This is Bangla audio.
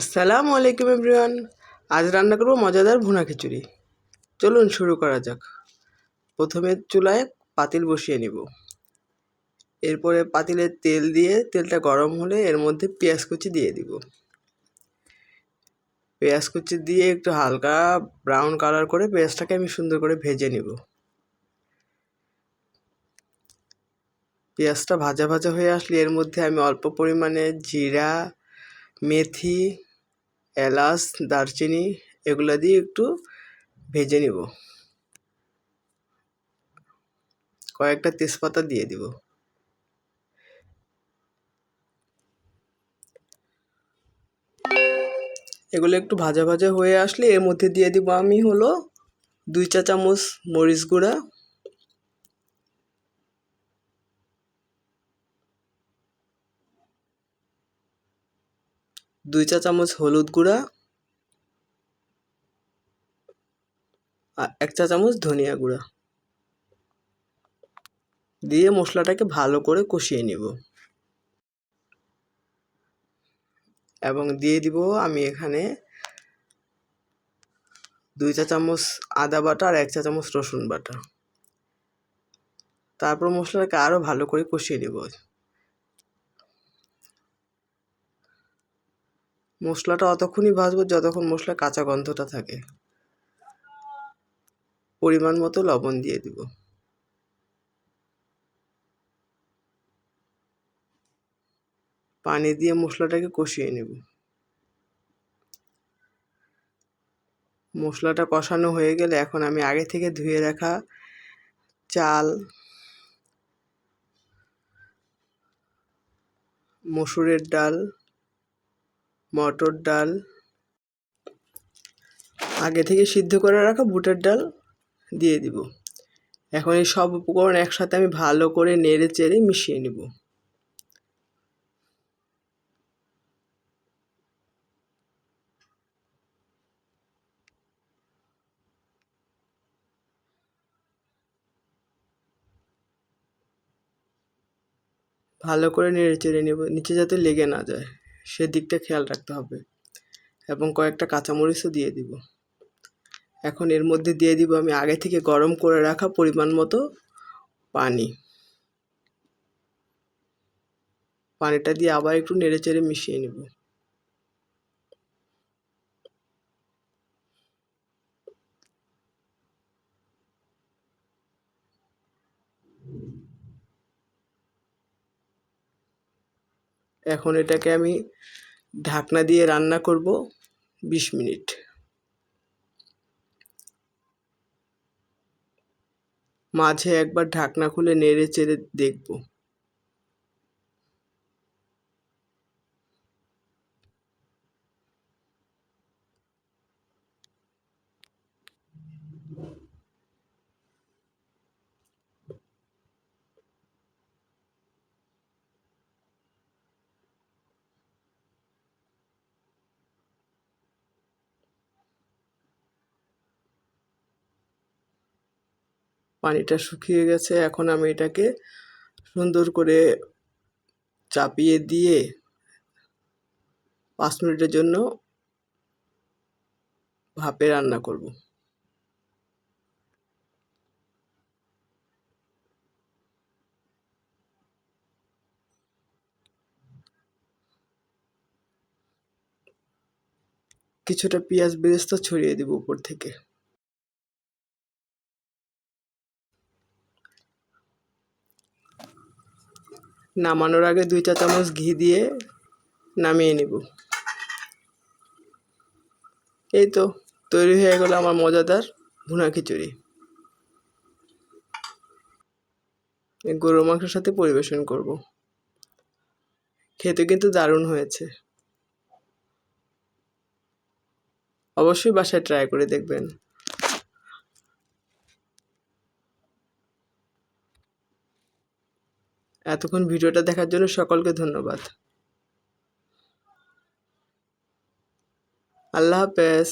আসসালামু আলাইকুম এভরিওয়ান। আজ রান্না করব মজাদার ভুনা খিচুড়ি। চলুন শুরু করা যাক। প্রথমে চুলায় পাতিল বসিয়ে নিব। এরপরে পাতিলে তেল দিয়ে তেলটা গরম হলে এর মধ্যে পেঁয়াজ কুচি দিয়ে দিব। পেঁয়াজ কুচি দিয়ে একটু হালকা ব্রাউন কালার করে পেঁয়াজটাকে আমি সুন্দর করে ভেজে নিব। পেঁয়াজটা ভাজা ভাজা হয়ে আসলে এর মধ্যে আমি অল্প পরিমাণে জিরা, মেথি এলাচ, দারচিনি এগুলো দিয়ে একটু ভেজে নিব। কয়েকটা তেজপাতা দিয়ে দিব। এগুলো একটু ভাজা ভাজা হয়ে আসলে এর মধ্যে দিয়ে দিব আমি হলো দুই চা চামচ মরিচ গুঁড়া। দুই চা চামচ হলুদ গুঁড়া আর এক চা চামচ ধনিয়া গুঁড়া। দিয়ে মশলাটাকে ভালো করে কষিয়ে নিব। এবং দিয়ে দিব আমি এখানে দুই চা চামচ আদা বাটা আর এক চা চামচ রসুন বাটা। তারপর মশলাটাকে আরও ভালো করে কষিয়ে নেব। মশলাটা অতক্ষণই ভাজবো যতক্ষণ মশলার কাঁচা গন্ধটা থাকে। পরিমাণ মতো লবণ দিয়ে দিব। পানি দিয়ে মশলাটাকে কষিয়ে নেব। মশলাটা কষানো হয়ে গেলে এখন আমি আগে থেকে ধুয়ে রাখা চাল, মসুরের ডাল মটর ডাল, আগে থেকে সিদ্ধ করে রাখা বুটের ডাল দিয়ে দিব। এখন এই সব উপকরণ একসাথে আমি ভালো করে নেড়ে চেড়ে মিশিয়ে নিব। ভালো করে নেড়ে চেড়ে নেব, নিচে যাতে লেগে না যায়। সেদিকটা খেয়াল রাখতে হবে এবং কয়েকটা কাঁচামরিচও দিয়ে দিব। এখন এর মধ্যে দিয়ে দিব আমি আগে থেকে গরম করে রাখা পরিমাণ মতো পানি। পানিটা দিয়ে আবার একটু নেড়ে চেড়ে মিশিয়ে নেব। এখন এটাকে আমি ঢাকনা দিয়ে রান্না করব বিশ মিনিট। মাঝে একবার ঢাকনা খুলে নেড়ে চেড়ে দেখব। পানিটা শুকিয়ে গেছে, এখন আমি এটাকে সুন্দর করে চাপিয়ে দিয়ে পাঁচ মিনিটের জন্য ভাপে রান্না করব। কিছুটা পেঁয়াজ বেরেস্তা ছড়িয়ে দেব উপর থেকে। নামানোর আগে দুই চা চামচ ঘি দিয়ে নামিয়ে নেব। এই তো, তৈরি হয়ে গেল আমার মজাদার ভুনা খিচুড়ি। গরুর মাংসের সাথে পরিবেশন করব। খেতে কিন্তু দারুণ হয়েছে। অবশ্যই বাসায় ট্রাই করে দেখবেন। এতক্ষণ ভিডিওটা দেখার জন্য সকলকে ধন্যবাদ। আল্লাহ হাফেজ।